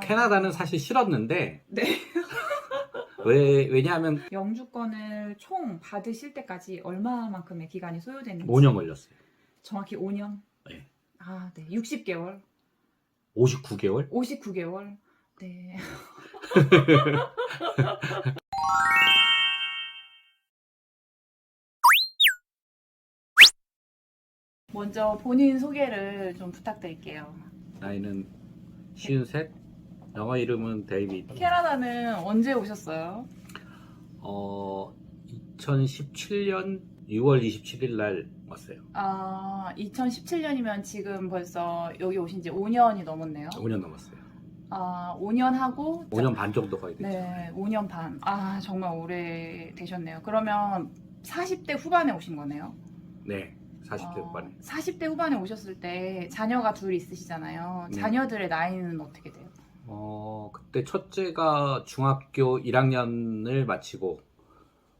캐나다는 사실 싫었는데 네. 왜 왜냐하면 영주권을 총 받으실 때까지 얼마만큼의 기간이 소요됐는지 5년 걸렸어요. 정확히 5년? 네. 아, 네. 60개월, 59개월? 59개월. 네. 먼저 본인 소개를 좀 부탁드릴게요. 나이는 시은 셋. 영어 이름은 데이비드. 캐나다는 언제 오셨어요? 어 2017년 6월 27일 날 왔어요. 아, 2017년이면 지금 벌써 여기 오신 지 5년이 넘었네요. 5년 넘었어요. 아, 5년 하고 5년 반 정도 거의 됐죠. 네, 5년 반. 아, 정말 오래 되셨네요. 그러면 40대 후반에 오신 거네요. 네. 40대 어, 후반에. 40대 후반에 오셨을 때 자녀가 둘 있으시잖아요. 네. 자녀들의 나이는 어떻게 돼요? 어 그때 첫째가 중학교 1학년을 마치고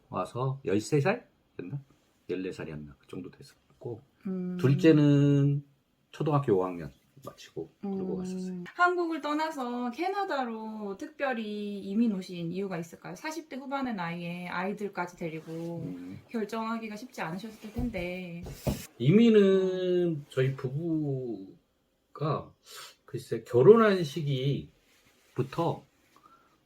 와서 13살? 였나? 14살이었나? 그 정도 됐었고 음, 둘째는 초등학교 5학년 마치고 그러고 음, 갔었어요. 한국을 떠나서 캐나다로 특별히 이민 오신 이유가 있을까요? 40대 후반의 나이에 아이들까지 데리고 음, 결정하기가 쉽지 않으셨을 텐데. 이민은 저희 부부가 글쎄 결혼한 시기 부터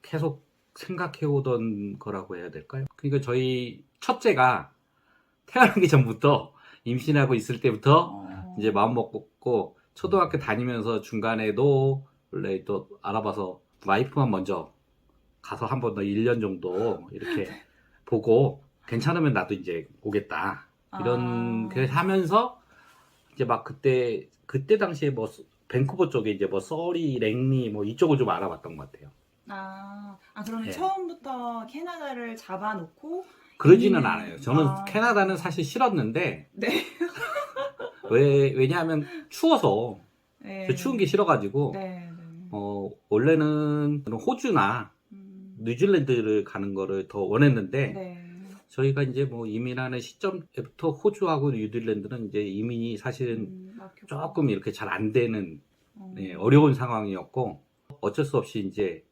계속 생각해오던 거라고 해야 될까요? 그러니까 저희 첫째가 태어나기 전부터 임신하고 있을 때부터 어, 이제 마음 먹고 초등학교 다니면서 중간에도 원래 또 알아봐서 와이프만 먼저 가서 한 번 더 1년 정도 이렇게 보고 괜찮으면 나도 이제 오겠다. 이런 아, 그래서 하면서 이제 막 그때 그때 당시에 뭐 서- 밴쿠버 쪽에 이제 뭐 서리, 랭리 뭐 이쪽을 좀 알아봤던 것 같아요. 아, 아 그러면 네. 처음부터 캐나다를 잡아놓고 그러지는 음, 않아요. 저는 아. 캐나다는 사실 싫었는데 네. 왜 왜냐하면 추워서 네. 저 추운 게 싫어가지고 네, 네. 어 원래는 호주나 음, 뉴질랜드를 가는 거를 더 원했는데 네. 저희가 이제 뭐 이민하는 시점부터 호주하고 뉴질랜드는 이제 이민이 사실은 음. 조금 이렇게 잘 안 되는 어. 네, 어려운 상황이었고 어쩔 수 없이 이제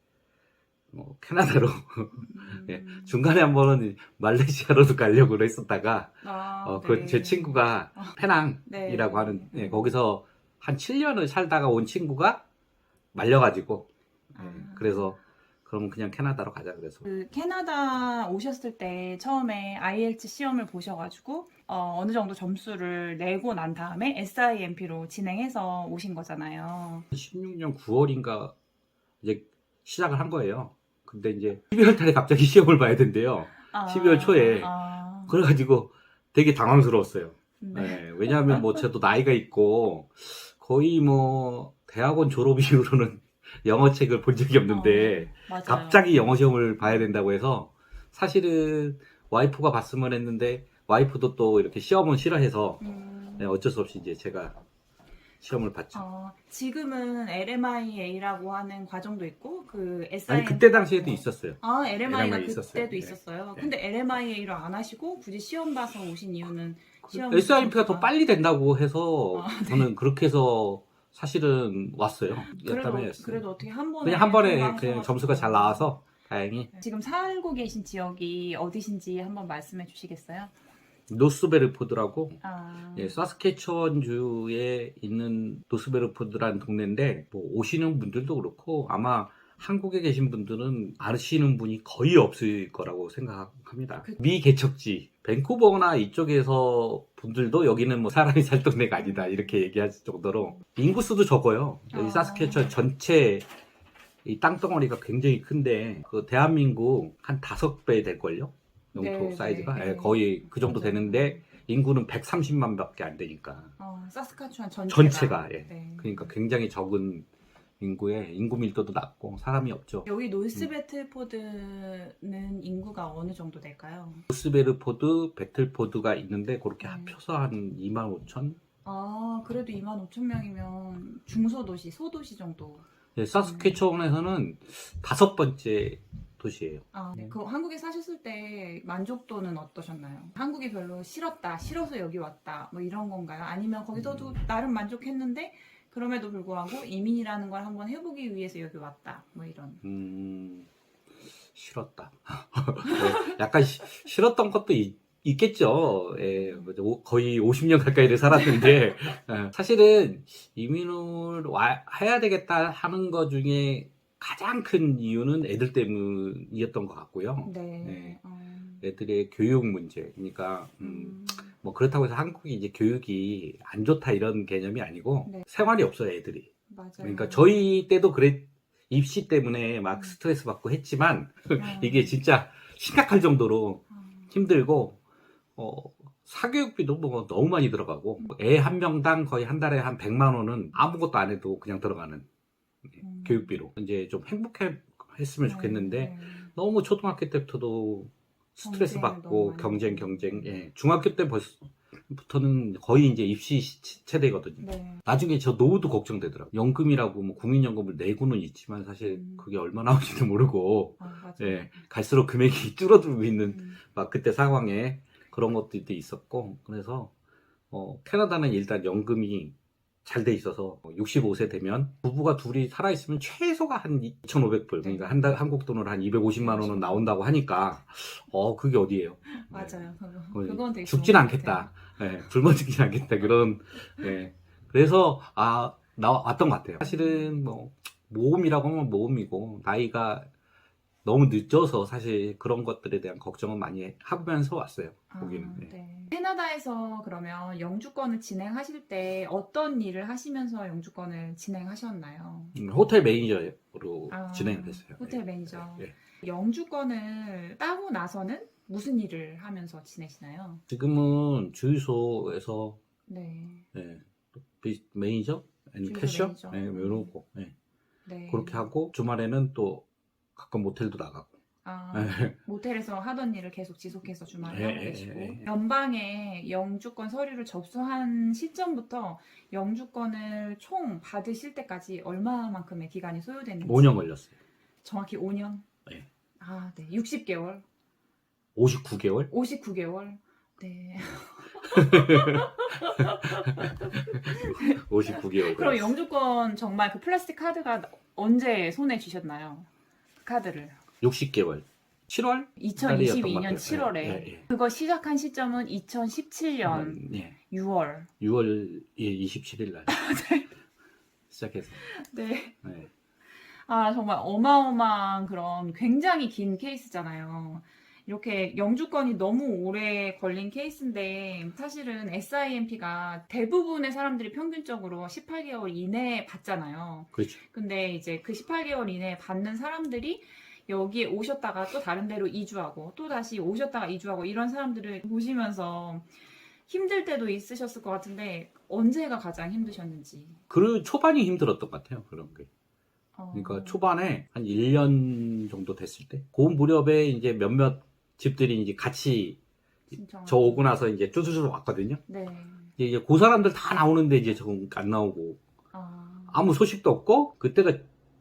뭐 캐나다로 음. 예, 중간에 한 번은 말레이시아로도 가려고 했었다가 아, 어, 그 네. 제 친구가 아. 페낭이라고 네. 하는 예, 거기서 한 7년을 살다가 온 친구가 말려가지고 예, 아. 그래서 그럼 그냥 캐나다로 가자 그래서 그 캐나다 오셨을 때 처음에 IELTS 시험을 보셔가지고 어, 느 정도 점수를 내고 난 다음에 SIMP로 진행해서 오신 거잖아요. 16년 9월인가 이제 시작을 한 거예요. 근데 이제 12월 달에 갑자기 시험을 봐야 된대요. 아, 12월 초에. 아, 그래가지고 되게 당황스러웠어요. 네. 네, 왜냐하면 뭐 저도 나이가 있고 거의 뭐 대학원 졸업 이후로는 영어 책을 본 적이 없는데 맞아요. 갑자기 영어 시험을 봐야 된다고 해서 사실은 와이프가 봤으면 했는데 와이프도 또 이렇게 시험은 싫어해서 음, 네, 어쩔 수 없이 이제 제가 시험을 봤죠. 어, 지금은 LMIA라고 하는 과정도 있고 그 SIM 아니 그때 당시에도 있었어요. 아, LMI가 LMI 그때도 있었어요. 네. 있었어요. 네. 근데 LMIA를 안 하시고 굳이 시험 봐서 오신 이유는 시험 SIMP가 더 빨리 된다고 해서 아, 네. 저는 그렇게 해서 사실은 왔어요. 그래도 그다음에 그래도 어떻게 한 번에 그냥 한 번에. 그냥 점수가 잘 나와서 다행히 지금 살고 계신 지역이 어디신지 한번 말씀해 주시겠어요? 노스베르포드라고 아, 예, 사스케추원 주에 있는 노스베르포드라는 동네인데 뭐 오시는 분들도 그렇고 아마 한국에 계신 분들은 아시는 분이 거의 없을 거라고 생각합니다. 그- 미 개척지 밴쿠버나 이쪽에서 분들도 여기는 뭐 사람이 살 동네가 아니다 이렇게 얘기할 정도로 인구수도 적어요. 여기 아. 사스케추원 전체 이 땅덩어리가 굉장히 큰데 그 대한민국 한 다섯 배 될걸요? 영토 네, 사이즈가 네, 예, 네. 거의 그 정도 맞아요. 되는데 인구는 130만밖에 안 되니까 어, 사스카추안 전체가, 전체가 예. 네. 그러니까 굉장히 적은 인구에 인구 밀도도 낮고 사람이 없죠. 여기 노스 베틀포드는 인구가 어느 정도 될까요? 노스베르포드, 배틀포드가 있는데 그렇게 음. 합쳐서 한 2만 5천. 아, 그래도 2만 5천 명이면 중소도시, 소도시 정도. 예, 사스케추원에서는 다섯 번째 도시예요. 아, 네. 음. 그 한국에 사셨을 때 만족도는 어떠셨나요? 한국이 별로 싫었다, 싫어서 여기 왔다, 뭐 이런 건가요? 아니면 거기서도 음. 나름 만족했는데 그럼에도 불구하고 이민이라는 걸 한번 해보기 위해서 여기 왔다. 뭐 이런. 음, 싫었다. 네, 약간 시- 싫었던 것도 있, 겠죠 예, 오- 거의 50년 가까이를 살았는데 예, 사실은 이민을 와, 해야 되겠다 하는 것 중에 가장 큰 이유는 애들 때문이었던 것 같고요. 네. 네. 어, 애들의 교육 문제. 그러니까 음, 음, 뭐 그렇다고 해서 한국이 이제 교육이 안 좋다 이런 개념이 아니고 네. 생활이 없어요 애들이. 맞아요. 그러니까 저희 때도 그래 입시 때문에 막 음. 스트레스 받고 했지만 어, 이게 진짜 심각할 정도로 어, 힘들고 어, 사교육비도 뭐 너무 많이 들어가고 애 한 명당 거의 한 달에 한 100만 원은 아무것도 안 해도 그냥 들어가는 음. 교육비로 이제 좀 행복해 했으면 네, 좋겠는데 네. 너무 초등학교 때부터도 스트레스 받고 경쟁. 경쟁 예 중학교 때 벌써부터는 거의 이제 입시 시- 세대거든요. 네. 나중에 저 노후도 걱정되더라고. 요 연금이라고 뭐 국민연금을 내고는 있지만 사실 음. 그게 얼마 나오지도 모르고 아, 맞아요. 예 갈수록 금액이 줄어들고 있는 음, 막 그때 상황에 그런 것들도 있었고 그래서 어, 캐나다는 일단 연금이 잘 돼 있어서 65세 되면 부부가 둘이 살아 있으면 최소가 한 2,500불 그러니까 한 달 한국 돈으로 한 250만 원은 나온다고 하니까 어 그게 어디예요? 맞아요. 그거, 거의 그건 되게 죽진 좋은 것 않겠다. 예, 굶어 죽진 않겠다. 그런, 예. 그래서, 아, 나, 왔던 것 같아요. 사실은 뭐, 모험이라고 하면 모험이고, 나이가 너무 늦어서 사실 그런 것들에 대한 걱정은 많이 하면서 왔어요. 거기는. 아, 예. 네. 캐나다에서 그러면 영주권을 진행하실 때 어떤 일을 하시면서 영주권을 진행하셨나요? 음, 호텔 매니저로 아, 진행을 했어요. 호텔 예. 매니저. 예. 영주권을 따고 나서는 무슨 일을 하면서 지내시나요? 지금은 주유소에서, 네. 예, 비- 매니저? 주유소 캐셔? 매니저. 예, 이러고, 예. 네. 그렇게 하고, 주말에는 또 가끔 모텔도 나가고. 아, 예. 모텔에서 하던 일을 계속 지속해서 주말에 예, 하고 예, 계시고 예, 예. 연방에 영주권 서류를 접수한 시점부터 영주권을 총 받으실 때까지 얼마만큼의 기간이 소요됐는지 5년 걸렸어요. 정확히 5년? 네. 아, 네. 60개월, 59개월? 59개월. 네. 59개월. 그럼 영주권 정말 그 플라스틱 카드가 언제 손에 쥐셨나요? 그 카드를. 60개월. 7월? 달이었던 것 2022년 같아요. 7월에. 예, 예. 그거 시작한 시점은 2017년 음, 예. 6월. 6월 예, 27일 날 시작해서. 네. 네. 아, 정말 어마어마한 그런 굉장히 긴 케이스잖아요. 이렇게 영주권이 너무 오래 걸린 케이스인데 사실은 SIMP가 대부분의 사람들이 평균적으로 18개월 이내에 받잖아요. 그렇죠. 근데 이제 그 18개월 이내에 받는 사람들이 여기에 오셨다가 또 다른 데로 이주하고 또 다시 오셨다가 이주하고 이런 사람들을 보시면서 힘들 때도 있으셨을 것 같은데 언제가 가장 힘드셨는지. 그 초반이 힘들었던 것 같아요. 그런 게. 어, 그러니까 초반에 한 1년 정도 됐을 때, 그 무렵에 이제 몇몇 집들이 이제 같이 신청을- 저 오고 나서 이제 쭈쭈쭈 왔거든요. 네. 이제 그 사람들 다 나오는데 이제 저건 안 나오고 아, 아무 소식도 없고 그때가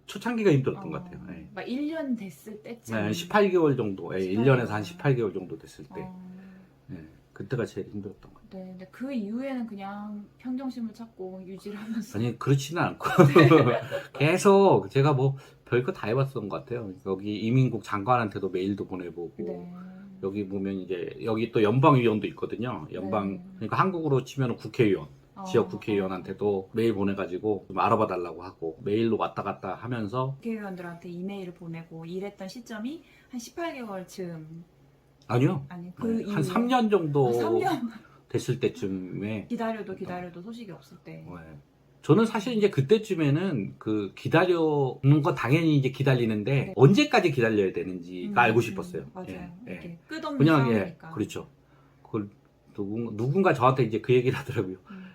초창기가 힘들었던 것 어, 같아요. 예. 막 1년 됐을 때쯤. 네, 18개월 정도, 예, 1년에서 한 18개월 정도 됐을 때, 어, 예, 그때가 제일 힘들었던 것 같아요. 네, 근데 그 이후에는 그냥 평정심을 찾고 유지를 하면서. 아니, 그렇지는 않고, 계속 제가 뭐 별거 다 해봤던 것 같아요. 여기 이민국 장관한테도 메일도 보내보고, 네. 여기 보면 이제, 여기 또 연방위원도 있거든요. 연방, 네. 그러니까 한국으로 치면 국회의원, 어, 지역 국회의원한테도 메일 보내가지고 좀 알아봐 달라고 하고, 메일로 왔다 갔다 하면서, 국회의원들한테 이메일을 보내고 일했던 시점이 한 18개월 즈음 아니요. 아니 그 네, 한 이후에 3년 정도 아, 3년 됐을 때쯤에 기다려도 기다려도 소식이 없을 때. 네. 저는 사실 이제 그때쯤에는 그 기다려는 거 당연히 이제 기다리는데 네. 언제까지 기다려야 되는지가 음, 알고 음, 싶었어요. 맞아요. 예, 예. 끝없는 그냥 예, 싸움이니까. 그렇죠. 그걸 누군, 누군가 저한테 이제 그 얘기를 하더라고요. 음.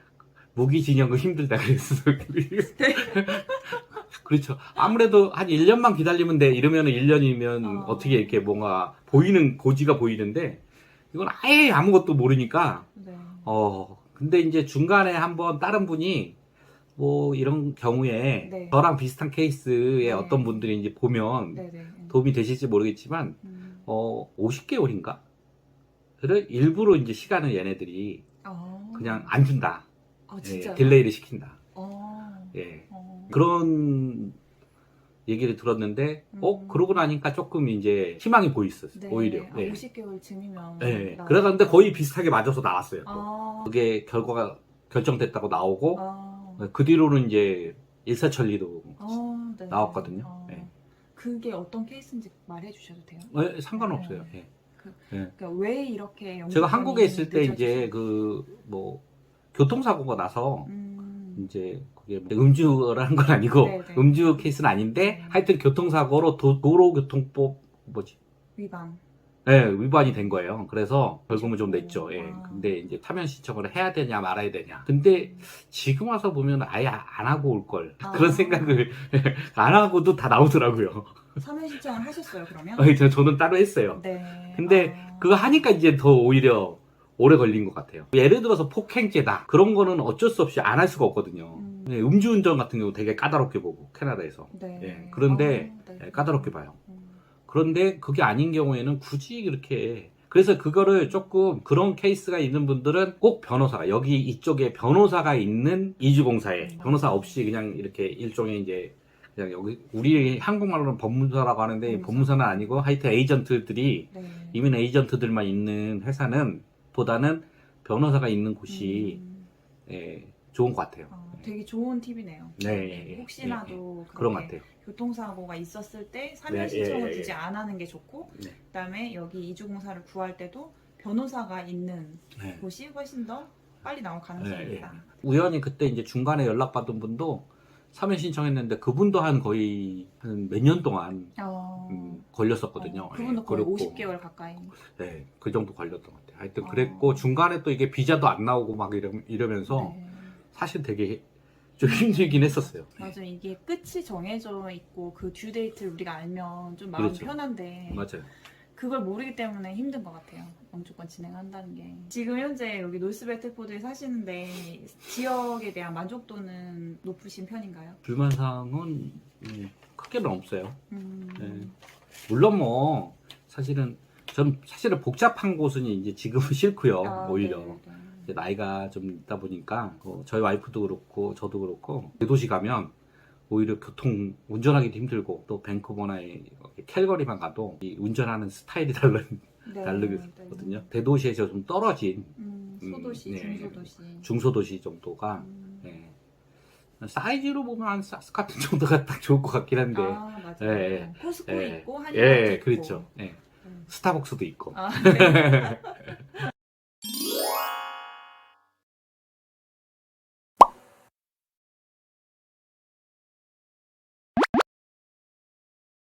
무기 진영은 힘들다 그랬어. 네. 그렇죠. 아무래도 한 1년만 기다리면 돼. 이러면 1년이면 어. 어. 떻게 이렇게 뭔가 보이는 고지가 보이는데 이건 아예 아무것도 모르니까 네. 어, 근데 이제 중간에 한번 다른 분이 뭐 이런 경우에 네. 저랑 비슷한 케이스의 네. 어떤 분들이 이제 보면 네네. 음. 도움이 되실지 모르겠지만 음. 어, 50개월인가? 를 일부러 이제 시간을 얘네들이 어. 그냥 안 준다. 어, 예, 진짜. 딜레이를 시킨다. 어. 예. 어. 그런 얘기를 들었는데, 어, 음. 그러고 나니까 조금 이제 희망이 보였어요. 네. 오히려. 아, 예. 50개월 즈음이면. 예. 나올 그러는데 것 거의 비슷하게 맞아서 나왔어요. 또. 아. 그게 결과가 결정됐다고 나오고, 아. 그 뒤로는 이제 일사천리로 아, 네. 나왔거든요. 아. 네. 그게 어떤 케이스인지 말해 주셔도 돼요? 예, 상관없어요. 예. 그러니까 왜 이렇게 제가 한국에 있을 때 늦어지죠? 이제 그 뭐 교통사고가 나서 음. 이제 음주라는 건 아니고 네, 네. 음주 케이스는 아닌데 네. 하여튼 교통사고로 도, 도로교통법 뭐지? 위반. 예, 위반이 된 거예요. 그래서 벌금을 좀 냈죠. 예. 아. 근데 이제 타면 신청을 해야 되냐 말아야 되냐. 근데 지금 와서 보면 아예 안 하고 올 걸. 아. 그런 생각을 안 하고도 다 나오더라고요. 사면 신청을 하셨어요 그러면? 아니, 저- 저는 따로 했어요. 네. 근데 아. 그거 하니까 이제 더 오히려 오래 걸린 것 같아요. 예를 들어서 폭행죄다. 그런 거는 어쩔 수 없이 안 할 수가 없거든요. 음. 네, 음주운전 같은 경우 되게 까다롭게 보고, 캐나다에서. 네. 예, 그런데 아, 네. 예, 까다롭게 봐요. 음. 그런데 그게 아닌 경우에는 굳이 그렇게 그래서 그거를 조금 그런 케이스가 있는 분들은 꼭 변호사가 여기 이쪽에 변호사가 있는 이주공사에 음. 변호사 없이 그냥 이렇게 일종의 이제 그냥 여기 우리 한국말로는 법무사라고 하는데 법무사. 법무사는 아니고 하여튼 에이전트들이 네. 이민 에이전트들만 있는 회사는 보다는 변호사가 있는 곳이 음. 예, 좋은 것 같아요. 아, 되게 좋은 팁이네요. 네, 예, 예, 혹시나도 그런 것 같아요. 교통사고가 있었을 때 사면 네, 신청을 예, 예, 굳이 예. 안 하는 게 좋고 네. 그다음에 여기 이주공사를 구할 때도 변호사가 있는 네. 곳이 훨씬 더 빨리 나올 가능성이 네, 예. 있다. 우연히 그때 이제 중간에 연락받은 분도 사면 신청했는데 그분도 한 거의 한 몇 년 동안 어, 음, 걸렸었거든요. 어, 그분도 거의 그랬고, 50개월 가까이. 네, 그 정도 걸렸던 것 같아요. 하여튼 어. 그랬고 중간에 또 이게 비자도 안 나오고 막 이러, 이러면서 네. 사실 되게 좀 힘들긴 했었어요. 맞아 이게 끝이 정해져 있고 그 듀 데이트를 우리가 알면 좀 마음 이 그렇죠. 편한데 맞아요. 그걸 모르기 때문에 힘든 것 같아요. 영주권 진행한다는 게. 지금 현재 여기 노스베트포드에 사시는데 지역에 대한 만족도는 높으신 편인가요? 불만사항은 음, 크게는 없어요. 음, 네. 물론 뭐 사실은 전 사실은 복잡한 곳은 이제 지금은 싫고요. 아, 오히려 네, 네. 나이가 좀 있다 보니까 어, 저희 와이프도 그렇고 저도 그렇고 대도시 가면 오히려 교통 운전하기도 힘들고 또 밴쿠버나 이 캘거리만 가도 이 운전하는 스타일이 달라 네, 다르거든요. 대도시에서 좀 떨어진 음, 음, 소도시, 네. 중소도시. 중소도시 정도가 음. 예. 사이즈로 보면 한 사스 같은 정도가 딱 좋을 것 같긴 한데 아 맞아요. 예, 예. 코스코 예. 있고 한인마트 예 있고. 그렇죠 예. 음. 스타벅스도 있고 아, 네.